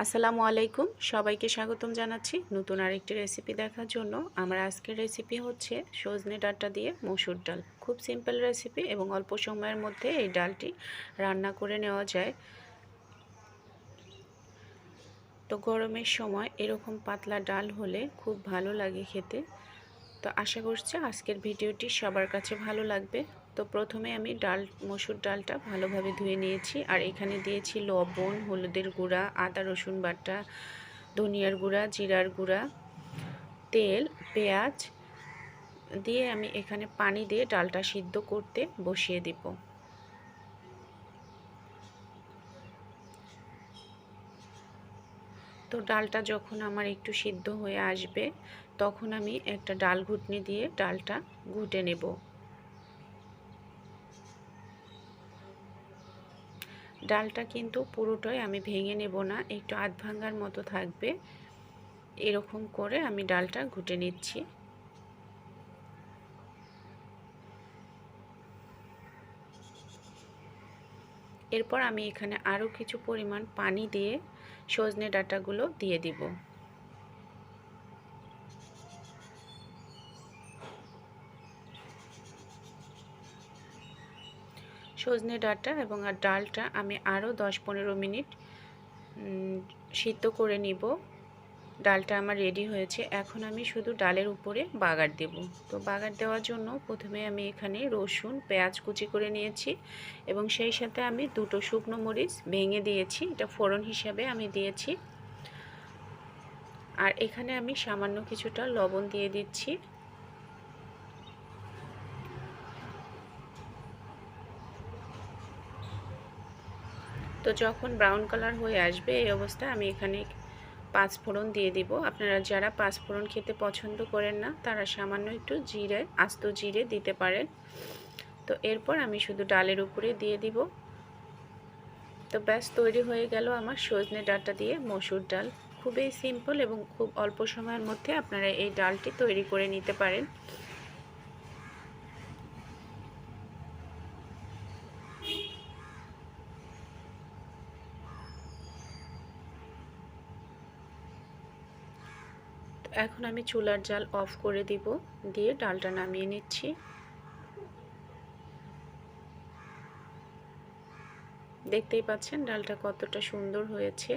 আসসালামু আলাইকুম। সবাইকে স্বাগতম জানাচ্ছি নতুন আরেকটি রেসিপি দেখার জন্য। আমার আজকের রেসিপি হচ্ছে সজনে ডাটা দিয়ে মসুর ডাল। খুব সিম্পল রেসিপি এবং অল্প সময়ের মধ্যে এই ডালটি রান্না করে নেওয়া যায়। তো গরমের সময় এরকম পাতলা ডাল হলে খুব ভালো লাগে খেতে। তো আশা করছি আজকের ভিডিওটি সবার কাছে ভালো লাগবে। তো প্রথমে আমি ডাল, মসুর ডালটা ভালোভাবে ধুয়ে নিয়েছি। আর এখানে দিয়েছি লবণ, হলুদের গুঁড়া, আদা, রসুন বাটা, ধনিয়ার গুঁড়া, জিরার গুঁড়া, তেল, পেঁয়াজ দিয়ে আমি এখানে পানি দিয়ে ডালটা সিদ্ধ করতে বসিয়ে দিব। তো ডালটা যখন আমার একটু সিদ্ধ হয়ে আসবে, তখন আমি একটা ডাল ঘুটনি দিয়ে ডালটা ঘুটে নেব। ডালটা কিন্তু পুরোটাই আমি ভেঙে নেব না, একটু আধ ভাঙ্গার মতো থাকবে। এরকম করে আমি ডালটা ঘুটে নিচ্ছি। এরপর আমি এখানে আরও কিছু পরিমাণ পানি দিয়ে সজনে ডাটাগুলো দিয়ে দিব। সজনে ডাটা এবং আর ডালটা আমি আরও দশ পনেরো মিনিট সিদ্ধ করে নিব। ডালটা আমার রেডি হয়েছে। এখন আমি শুধু ডালের উপরে বাগার দেব। তো বাগার দেওয়ার জন্য প্রথমে আমি এখানে রসুন, পেঁয়াজ কুচি করে নিয়েছি এবং সেই সাথে আমি দুটো শুকনো মরিচ ভেঙে দিয়েছি। এটা ফোড়ন হিসাবে আমি দিয়েছি। আর এখানে আমি সামান্য কিছুটা লবণ দিয়ে দিচ্ছি। তো যখন ব্রাউন কালার হয়ে আসবে এই অবস্থায় আমি এখানে পাঁচফোড়ন দিয়ে দিব। আপনারা যারা পাঁচফোড়ন খেতে পছন্দ করেন না, তারা সামান্য একটু জিরে, আস্ত জিরে দিতে পারেন। তো এরপর আমি শুধু ডালের উপরে দিয়ে দিব। তো ব্যাস, তৈরি হয়ে গেল আমার সজনে ডালটা দিয়ে মসুর ডাল। খুবই সিম্পল এবং খুব অল্প সময়ের মধ্যে আপনারা এই ডালটি তৈরি করে নিতে পারেন। এখন আমি চুলার জাল অফ করে দিব, দিয়ে ডালটা নামিয়ে নিচ্ছি। দেখতেই পাচ্ছেন ডালটা কতটা সুন্দর হয়েছে।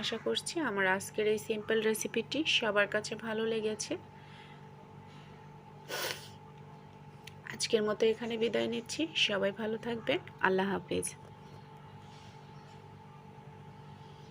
আশা করছি আমার আজকের এই সিম্পল রেসিপিটি সবার কাছে ভালো লেগেছে। আজকের মতো এখানে বিদায় নিচ্ছি। সবাই ভালো থাকবেন। আল্লাহ হাফিজ।